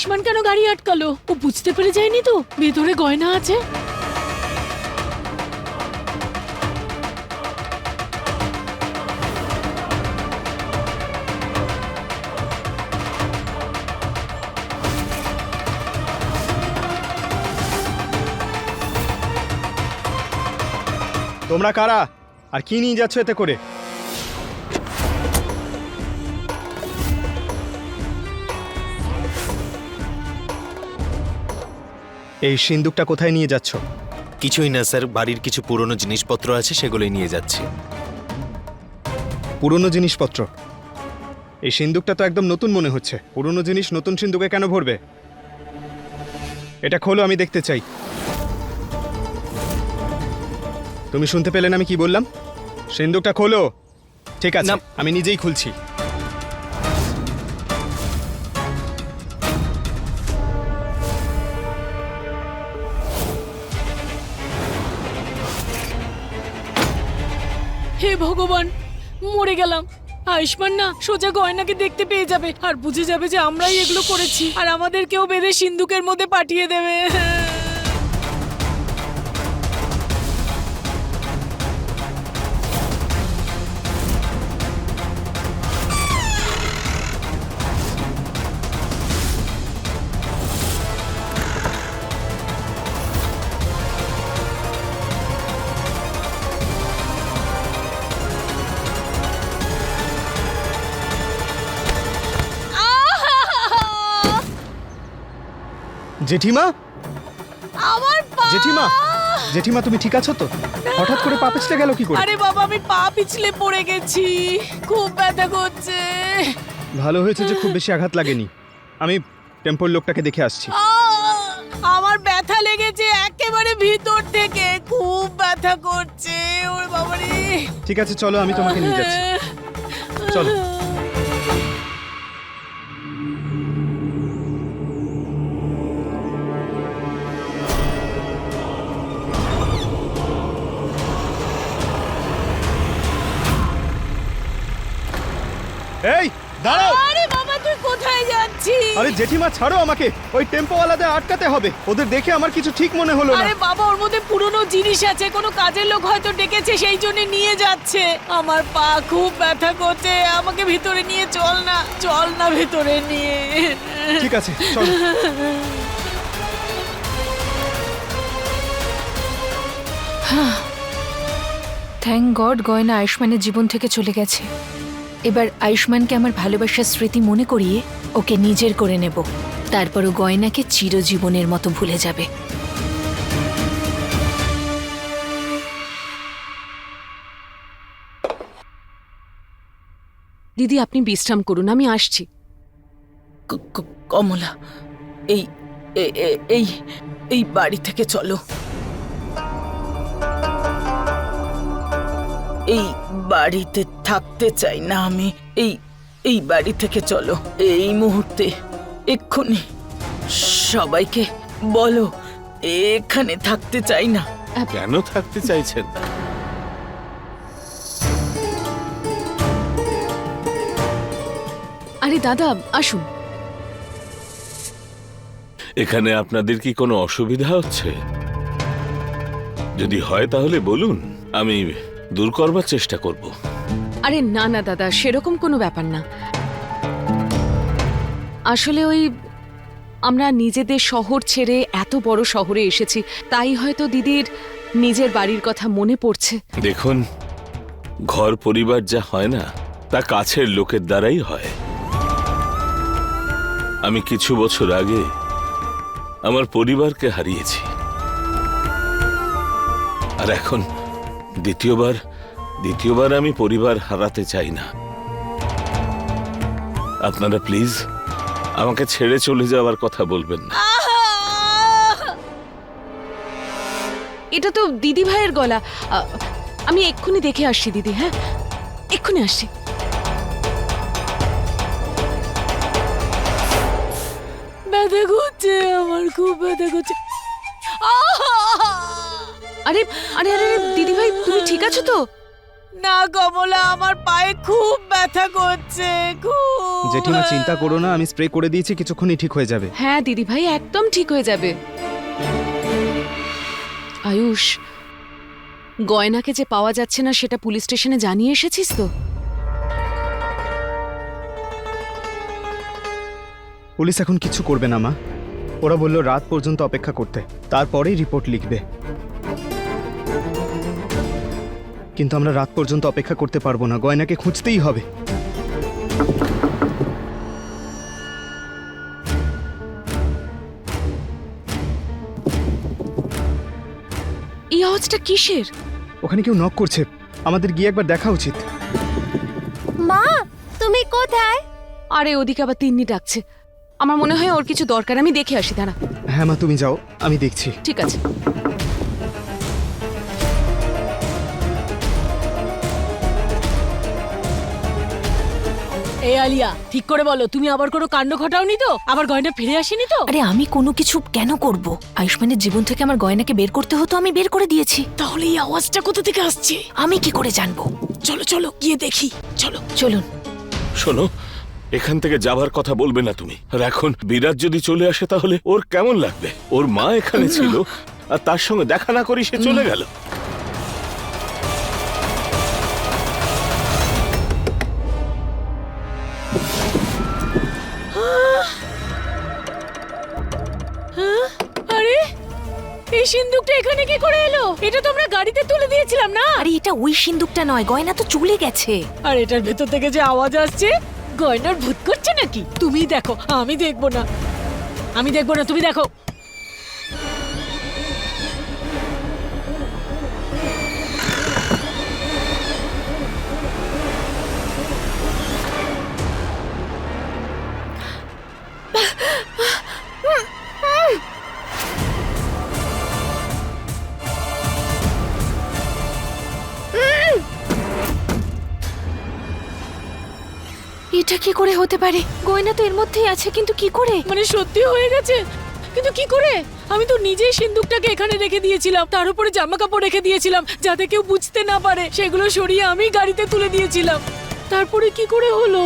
আয়ুষ্মান কেন গাড়ি আটকালো? ও বুঝতে পেরে যায়নি তো, ভেতরে গয়না আছে। তোমরা কারা? আর কি নিয়ে যাচ্ছ এতে করে? এই সিন্দুকটা কোথায় নিয়ে যাচ্ছ? কিছুই না স্যার। বাড়ির কিছু পুরনো জিনিসপত্র আছে সেগুলোই নিয়ে যাচ্ছি। পুরনো জিনিসপত্র? এই সিন্দুকটা তো একদম নতুন মনে হচ্ছে। পুরনো জিনিস নতুন সিন্দুকে কেন ভরবে? এটা খোলো আমি দেখতে চাই। তুমি শুনতে পেলেন আমি কি বললাম? সিন্দুকটা খোলো। ঠিক আছে। আমি নিজেই খুলছি। ভগবান। মরে গেলাম। আয়ুষ্মান না সোজা গয়নাকে দেখতে পেয়ে যাবে। আর বুঝে যাবে যে আমরাই এগুলো করেছি। আর আমাদের কেউ বেঁধে সিন্ধুকের মধ্যে পাঠিয়ে দেবে। জেঠিমা? আমার পা! জেঠিমা জেঠিমা তুমি ঠিক আছো তো? হঠাৎ করে পা পিছলে গেল কি করে? আরে বাবা আমি পা পিছলে পড়ে গেছি। খুব ব্যথা করছে। ভালো হয়েছে যে খুব বেশি আঘাত লাগেনি। আমি টেম্পোর লোকটাকে দেখে আসছি। আমার ব্যথা লেগেছে একেবারে ভিতর থেকে। খুব ব্যথা করছে। ওর বাবারে। ঠিক আছে চলো আমি তোমাকে নিয়ে যাচ্ছি। চলো। এই দাঁড়াও। আরে বাবা তুই কোথায় যাচ্ছিস? আরে জেঠিমা ছাড়ো আমাকে। ওই টেম্পোওয়ালাদের আটকাতে হবে। ওদের দেখে আমার কিছু ঠিক মনে হলো না। আরে বাবা ওর মধ্যে পুরনো জিনিস আছে। কোনো কাজের লোক হয়তো ডেকেছে সেই জন্য নিয়ে যাচ্ছে। আমার পা খুব ব্যথা করছে। আমাকে ভিতরে নিয়ে চল না চল না ভিতরে নিয়ে। ঠিক আছে চলো। থ্যাংক গড গয়না আয়ুষ্মানের জীবন থেকে চলে গেছে। এবার আয়ুষ্মানকে আমার ভালোবাসার স্মৃতি মনে করিয়ে ওকে নিজের করে নেব। তারপর ও গয়নাকে চিরজীবনের মতো ভুলে যাবে। দিদি আপনি বিশ্রাম করুন আমি আসছি। ক- ক- কমলা এই এই এই বাড়ি থেকে চলো। এই বাড়িতে থাকতে চাই না আমি। এই এই বাড়ি থেকে চলো। এই মুহূর্তে এক্ষুনি সবাইকে বলো এখানে থাকতে চাই না। কেন থাকতে চাইছেন না? আরে দাদা আসুন। এখানে আপনাদের কি কোনো অসুবিধা হচ্ছে? যদি হয় তাহলে বলুন আমি দূর করবার চেষ্টা করব। আরে না না দাদা সেরকম কোনো ব্যাপার না। আসলে ওই আমরা নিজেদের শহর ছেড়ে এত বড় শহরে এসেছি তাই হয়তো দিদির নিজের বাড়ির কথা মনে পড়ছে। দেখুন ঘর পরিবার যা হয় না তা কাছের লোকের দ্বারাই হয়। আমি কিছু বছর আগে আমার পরিবারকে হারিয়েছি। আর এখন দ্বিতীয়বার দ্বিতীয়বার আমি পরিবার হারাতে চাই না। আপনারা প্লিজ আমাকে ছেড়ে চলে যাওয়ার কথা বলবেন না। এটা তো দিদি ভাইয়ের গলা। আমি এক্ষুনি দেখে আসছি দিদি হ্যাঁ? এক্ষুনি আসছি। ব্যথা করছে, আমার খুব ব্যথা করছে! আরে আরে আরে দিদি ভাই তুমি ঠিক আছো তো? না কমলা আমার পায়ে খুব ব্যথা করছে খুব। জেঠিমা চিন্তা করো না আমি স্প্রে করে দিয়েছি কিছুক্ষণই ঠিক হয়ে যাবে। হ্যাঁ দিদি ভাই একদম ঠিক হয়ে যাবে। আয়ুষ গয়নাকে যে পাওয়া যাচ্ছে না সেটা পুলিশ স্টেশনে জানিয়ে এসেছিস তো? পুলিশ এখন কিছু করবে না মা। ওরা বলল রাত পর্যন্ত অপেক্ষা করতে। তারপরেই রিপোর্ট লিখবে। কিন্তু আমরা রাত পর্যন্ত অপেক্ষা করতে পারব না। গয়নাকে খুঁজতেই হবে। এই আওয়াজটা কিসের? ওখানে কেউ নক করছে। আমাদের গিয়ে একবার দেখা উচিত। মা তুমি কোথায়? আরে ওদিকে আবার তিন্নি ডাকছে। আমার মনে হয় ওর কিছু দরকার। আমি দেখে আসি দাঁড়া। হ্যাঁ মা তুমি যাও। আমি দেখছি। ঠিক আছে। এই আলিয়া ঠিক করে বলো তুমি আবার কোনো কাণ্ড ঘটাওনি তো? আবার গয়না ফিরে আসেনি তো? আরে আমি কোনো কিছু কেন করব? আয়ুষ্মানের জীবন থেকে আমার গয়নাকে বের করতে হতো আমি বের করে দিয়েছি। তাহলে এই আওয়াজটা কোথা থেকে আসছে? আমি কি করে জানব? চলো চলো গিয়ে দেখি। চলো। চলুন। শোনো এখান থেকে যাবার কথা বলবে না তুমি। আর এখন বিরাট যদি চলে আসে তাহলে ওর কেমন লাগবে? ওর মা এখানে ছিল আর তার সঙ্গে দেখা না করি সে চলে গেল। আরে এই সিন্দুকটা এখানে কি করে এলো? এটা তো আমরা গাড়িতে তুলে দিয়েছিলাম না? আরে এটা ওই সিন্দুকটা নয় গয়না তো চলে গেছে। আর এটার ভেতর থেকে যে আওয়াজ আসছে গয়নার ভূত করছে নাকি? তুমি দেখো আমি দেখব না। আমি দেখব না তুমি দেখো। এটা কি করে হতে পারে? গয়না তো এর মধ্যেই আছে, কিন্তু কি করে? মানে সত্যি হয়ে গেছে? কিন্তু কি করে? আমি তো নিজেই সিন্দুকটাকে এখানে রেখে দিয়েছিলাম, তার উপরে জামা কাপড় রেখে দিয়েছিলাম, যাতে কেউ বুঝতে না পারে। সেগুলো সরিয়ে আমি গাড়িতে তুলে দিয়েছিলাম। তারপরে কি করে হলো?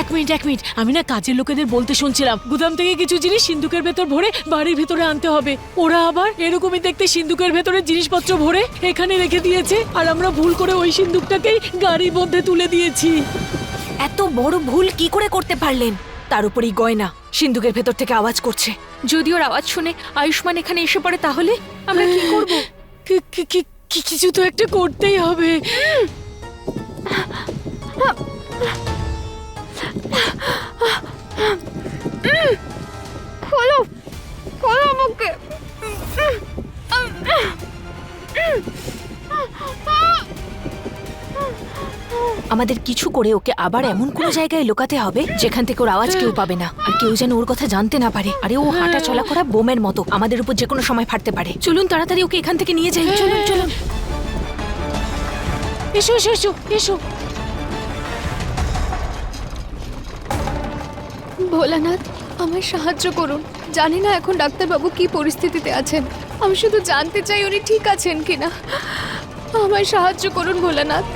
এক মিনিট এক মিনিট। আমি না কাজের লোকেদের বলতে শুনছিলাম। গুদাম থেকে কিছু জিনিস সিন্ধুকের ভেতর ভরে বাড়ির ভেতরে আনতে হবে। ওরা আবার এরকমই দেখতে সিন্ধুকের ভেতরে জিনিসপত্র ভরে এখানে রেখে দিয়েছে। আর আমরা ভুল করে ওই সিন্ধুকটাকেই গাড়ির মধ্যে তুলে দিয়েছি। এত বড় ভুল কি করে করতে পারলেন? তার উপরই গয়না সিন্ধুকের ভেতর থেকে আওয়াজ করছে। যদি ওর আওয়াজ শুনে আয়ুষ্মান এখানে এসে পড়ে তাহলে আমরা কি করব? কিছু তো একটা করতেই হবে। খোলো খোলো আমাকে। আমাদের কিছু করে ওকে আবার এমন কোনো জায়গায় লুকাতে হবে যেখান থেকে ওর আওয়াজ কেউ পাবে না। আর কেউ যেন ওর কথা জানতে না পারে। আরে ও হাঁটা চলা করা বোমের মতো। আমাদের উপর যে কোনো সময় ফাটতে পারে। চলুন তাড়াতাড়ি ওকে এখান থেকে নিয়ে যাই। চলুন চলুন। এসো এসো এসো এসো। ভোলানাথ, আমায় সাহায্য করুন। জানি না এখন ডাক্তারবাবু কি পরিস্থিতিতে আছেন। আমি শুধু জানতে চাই উনি ঠিক আছেন কিনা। আমায় সাহায্য করুন ভোলানাথ।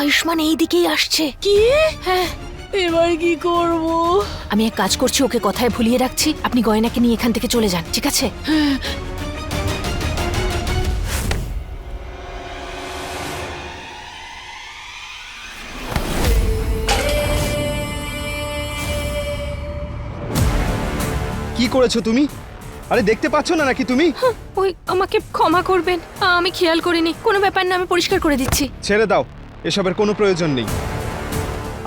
আয়ুষ্মান এই দিকেই আসছে। কি? হ্যাঁ। এবার কি করব? আমি এক কাজ করছি ওকে কথায় ভুলিয়ে রাখছি। আপনি গয়নাকে নিয়ে এখান থেকে চলে যান ঠিক আছে? কি করেছ তুমি? আরে দেখতে পাচ্ছ না নাকি তুমি? ওই আমাকে ক্ষমা করবেন। আমি খেয়াল করিনি। কোনো ব্যাপার না আমি পরিষ্কার করে দিচ্ছি। ছেড়ে দাও। এসবের কোনো প্রয়োজন নেই।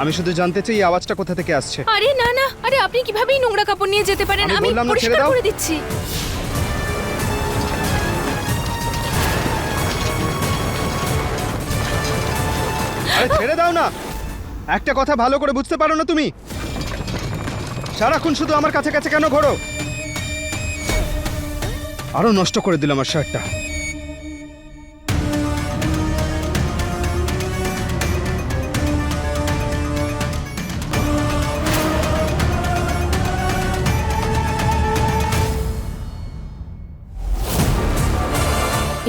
আমি শুধু জানতে চাই এই আওয়াজটা কোথা থেকে আসছে। আরে না না আরে আপনি কীভাবে এই নোংরা কাপড় নিয়ে যেতে পারেন? আমি আমি বললাম না, ছেড়ে পরিষ্কার দাও। করে দিচ্ছি। আরে ছেড়ে দাও না। একটা কথা ভালো করে বুঝতে পারো না তুমি। সারাক্ষণ শুধু আমার কাছে কাছে কেন ঘোরো আরও নষ্ট করে দিল আমার শার্টটা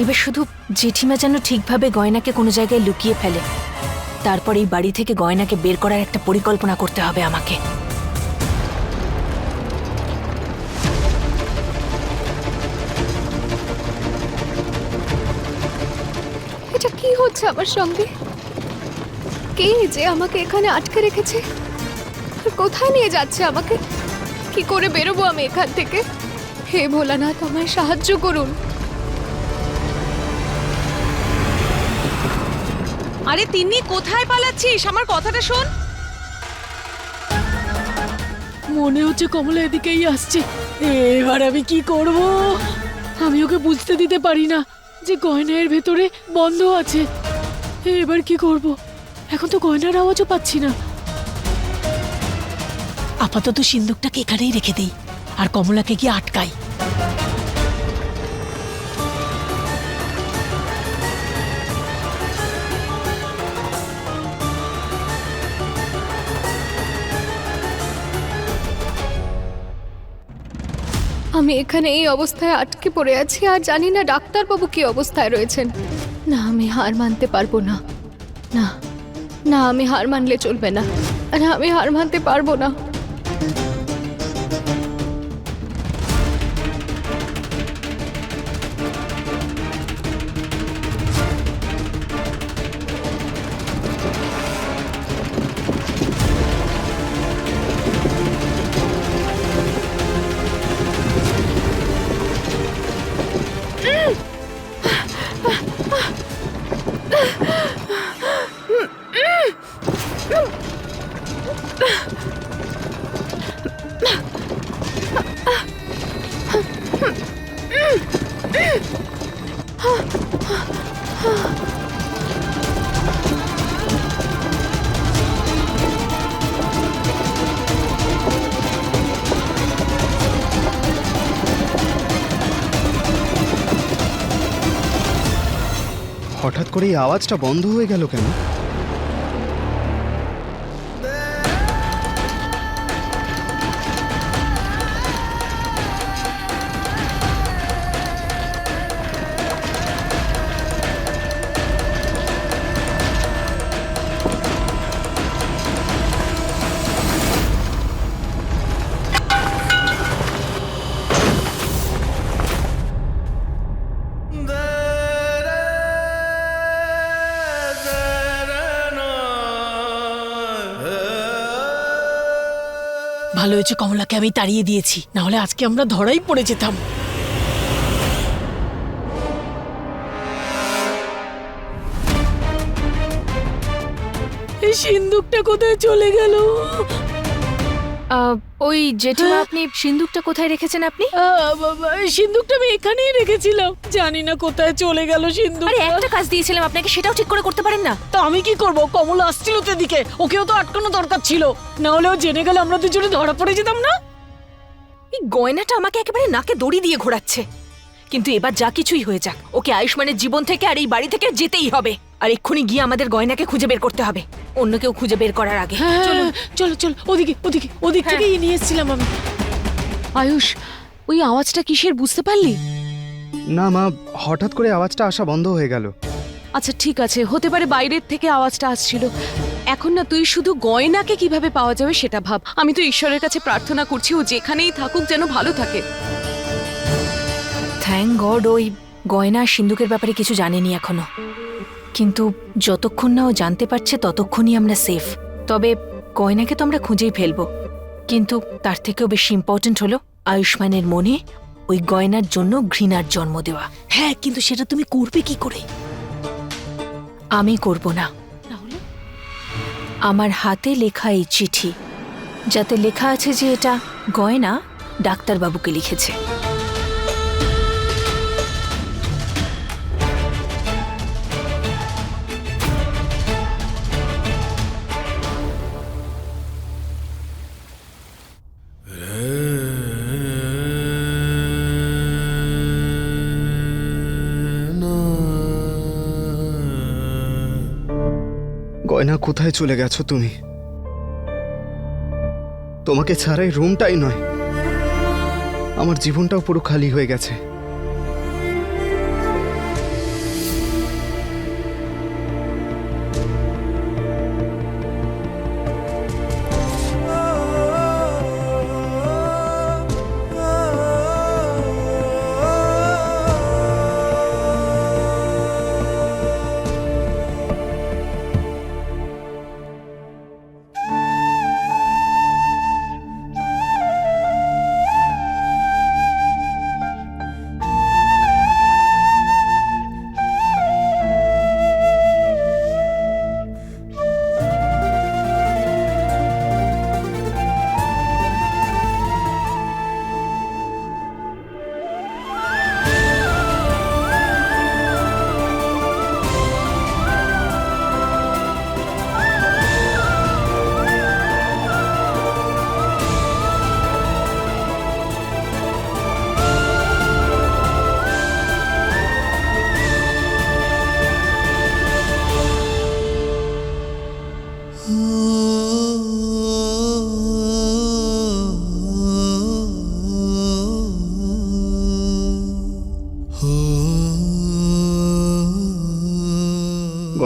এবার শুধু জেঠিমা যেন ঠিকভাবে গয়নাকে কোনো জায়গায় লুকিয়ে ফেলে। তারপর এই বাড়ি থেকে গয়নাকে বের করার একটা পরিকল্পনা করতে হবে আমাকে। এটা কি হচ্ছে আমার সঙ্গে? কে যে আমাকে এখানে আটকে রেখেছে? কোথায় নিয়ে যাচ্ছে আমাকে? কি করে বেরোবো আমি এখান থেকে? হে ভোলানাথ, আমায় সাহায্য করুন। আরে তিন্নি কোথায় পালাচ্ছিস? আমার কথাটা শোন। মনে হচ্ছে কমলা এদিকেই আসছে। এবার আমি কি করব? আমি ওকে বুঝতে দিতে পারি না যে গয়নার ভেতরে বন্ধ আছে। এবার কি করব? এখন তো গয়নার আওয়াজও পাচ্ছি না। আপাতত সিন্দুকটাকে এখানেই রেখে দেই আর কমলাকে গিয়ে আটকাই। আমি এখানে এই অবস্থায় আটকে পড়ে আছি আর জানি না ডাক্তারবাবু কি অবস্থায় রয়েছেন। না, আমি হার মানতে পারব না। না না, আমি হার মানলে চলবে না। না আমি হার মানতে পারব না। হঠাৎ করে এই আওয়াজটা বন্ধ হয়ে গেল কেন? ভালো হয়েছে কমলাকে আমি তাড়িয়ে দিয়েছি। না হলে আজকে আমরা ধরাই পড়ে যেতাম। এই সিন্দুকটা কোথায় চলে গেল? ওই জেঠিমা? আপনি সিন্দুকটা কোথায় রেখেছেন আপনি? সিন্দুকটা আমি এখানেই রেখেছিলাম। জানি না কোথায় চলে গেল সিন্দুক আরে একটা কাজ দিয়েছিলাম আপনাকে সেটাও ঠিক করে করতে পারেন না। তো আমি কি করব? কমলা আসছিল তো এদিকে ওকেও তো আটকানো দরকার ছিল। না হলে ও জেনে গেলে আমরা দুজনে ধরা পড়ে যেতাম না? এই গয়নাটা আমাকে একেবারে নাকে দড়ি দিয়ে ঘোরাচ্ছে। কিন্তু এবার যা কিছুই হয়ে যাক ওকে আয়ুষ্মানের জীবন থেকে আর এই বাড়ি থেকে যেতেই হবে। আর এক্ষুনি গিয়ে আমাদের গয়নাকে খুঁজে বের করতে হবে। অন্য কেউ খুঁজে বের করার আগে। হ্যাঁ চলুন। চলো চলো ওদিকে ওদিকে ওদিক হ্যাঁ। থেকেই নিয়ে এসেছিলাম আমি। আয়ুষ ওই আওয়াজটা কিসের বুঝতে পারলি? না মা হঠাৎ করে আওয়াজটা আসা বন্ধ হয়ে গেল। আচ্ছা ঠিক আছে হতে পারে বাইরের থেকে আওয়াজটা আসছিল। এখন না তুই শুধু গয়নাকে কীভাবে পাওয়া যাবে সেটা ভাব। আমি তো ঈশ্বরের কাছে প্রার্থনা করছি ও যেখানেই থাকুক যেন ভালো থাকে। থ্যাংক গড ওই গয়না আর সিন্ধুকের ব্যাপারে কিছু জানেনি এখনও। কিন্তু যতক্ষণ না ও জানতে পারছে ততক্ষণই আমরা সেফ তবে গয়নাকে তো আমরা খুঁজেই ফেলব। কিন্তু তার থেকেও বেশি ইম্পর্ট্যান্ট হলো আয়ুষ্মানের মনে ওই গয়নার জন্য ঘৃণার জন্ম দেওয়া। হ্যাঁ কিন্তু সেটা তুমি করবে কি করে? আমি করব না। আমার হাতে লেখা এই চিঠি যাতে লেখা আছে যে এটা গয়না ডাক্তারবাবুকে লিখেছে। গয়না কোথায় চলে গেছো তুমি? তোমাকে ছাড়াই রুমটাই নয়। আমার জীবনটাও পুরো খালি হয়ে গেছে।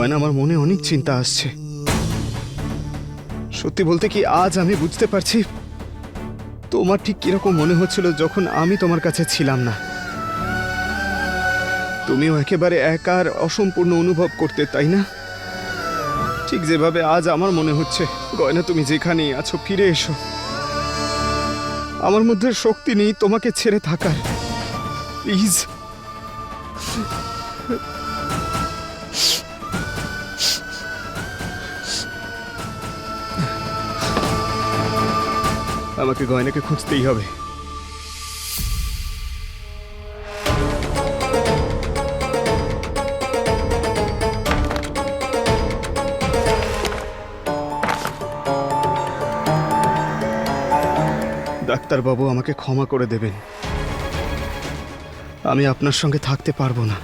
গয়না আমার মনে অনেক চিন্তা আসছে। সত্যি বলতে কি আজ আমি বুঝতে পারছি তোমার ঠিক কীরকম মনে হচ্ছিল যখন আমি তোমার কাছে ছিলাম না। তুমিও একেবারে একা আর অসম্পূর্ণ অনুভব করতে, তাই না? ঠিক যেভাবে আজ আমার মনে হচ্ছে, গয়না তুমি যেখানেই আছো, ফিরে এসো। আমার মধ্যে শক্তি নেই তোমাকে ছেড়ে থাকার। প্লিজ। আমাকে গয়নাকে খুঁজতেই হবে। ডাক্তারবাবু আমাকে ক্ষমা করে দেবেন। আমি আপনার সঙ্গে থাকতে পারব না।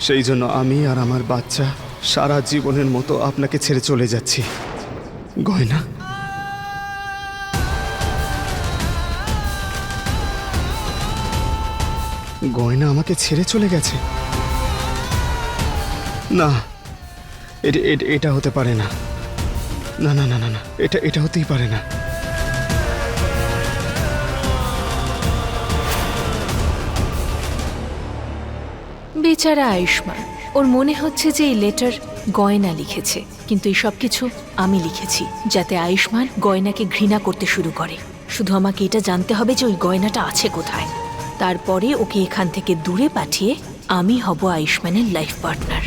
সেই জন্য আমি আর আমার বাচ্চা সারা জীবনের মতো আপনাকে ছেড়ে চলে যাচ্ছি। গয়না? গয়না আমাকে ছেড়ে চলে গেছে। না, এটা হতে পারে না। না না না না না, এটা এটা হতেই পারে না। বেচারা আয়ুষ্মান, ওর মনে হচ্ছে যে এই লেটার গয়না লিখেছে, কিন্তু এই সব কিছু আমি লিখেছি, যাতে আয়ুষ্মান গয়নাকে ঘৃণা করতে শুরু করে। শুধু আমাকে এটা জানতে হবে যে ওই গয়নাটা আছে কোথায়। তারপরে ওকে এখান থেকে দূরে পাঠিয়ে আমি হব আয়ুষ্মানের লাইফ পার্টনার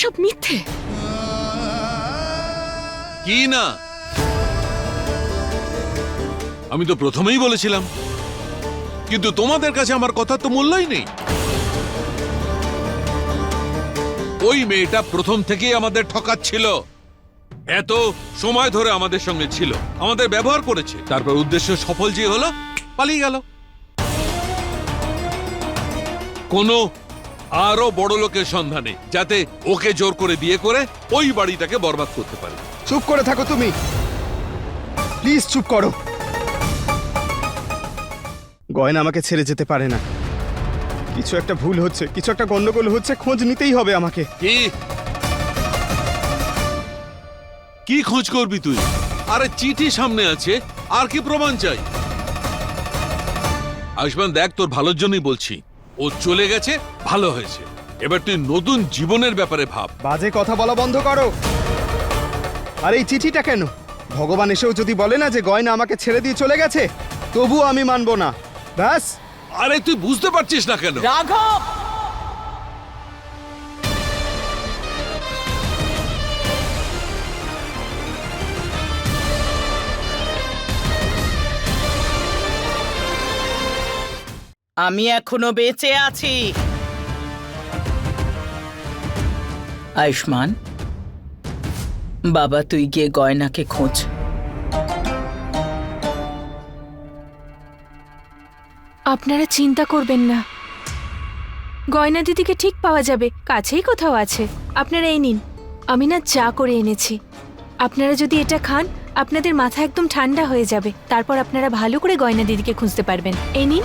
এসব মিথ্যে। কি না? আমি তো প্রথমেই বলেছিলাম। কিন্তু তোমাদের কাছে আমার কথা তো মূল্যই নেই। ওই মেয়েটা প্রথম থেকেই আমাদের ঠকাচ্ছিল। এত সময় ধরে আমাদের সঙ্গে ছিল। আমাদের ব্যবহার করেছে। তারপর উদ্দেশ্য সফল যে হলো, পালিয়ে গেল। কোনো আরও বড় লোকের সন্ধানে যাতে ওকে জোর করে বিয়ে করে ওই বাড়িটাকে বরবাদ করতে পারে। চুপ করে থাকো তুমি। প্লিজ চুপ করো। গয়না আমাকে ছেড়ে যেতে পারে না। কিছু একটা ভুল হচ্ছে কিছু একটা গন্ডগোল হচ্ছে খোঁজ নিতেই হবে আমাকে। কি? কি খোঁজ করবি তুই? আরে চিঠি সামনে আছে আর কি প্রমাণ চাই? আয়ুষ্মান দেখ তোর ভালোর জন্যই বলছি। ও চলে গেছে ভালো হয়েছে। এবার তুই নতুন জীবনের ব্যাপারে ভাব। বাজে কথা বলা বন্ধ করো। আর এই চিঠিটা কেন? ভগবান এসেও যদি বলে না যে গয়না আমাকে ছেড়ে দিয়ে চলে গেছে তবুও আমি মানবো না। ব্যাস। আরে তুই বুঝতে পারছিস না কেন? রাঘব! আমি এখনও বেঁচে আছি। আয়ুষ্মান, বাবা, তুই গিয়ে গয়নাকে খোঁজ। আপনারা চিন্তা করবেন না। গয়না দিদিকে ঠিক পাওয়া যাবে, কাছেই কোথাও আছে। আপনারা এই নিন। আমি না চা করে এনেছি। আপনারা যদি এটা খান, আপনাদের মাথা একদম ঠান্ডা হয়ে যাবে। তারপর আপনারা ভালো করে গয়না দিদিকে খুঁজতে পারবেন। এই নিন।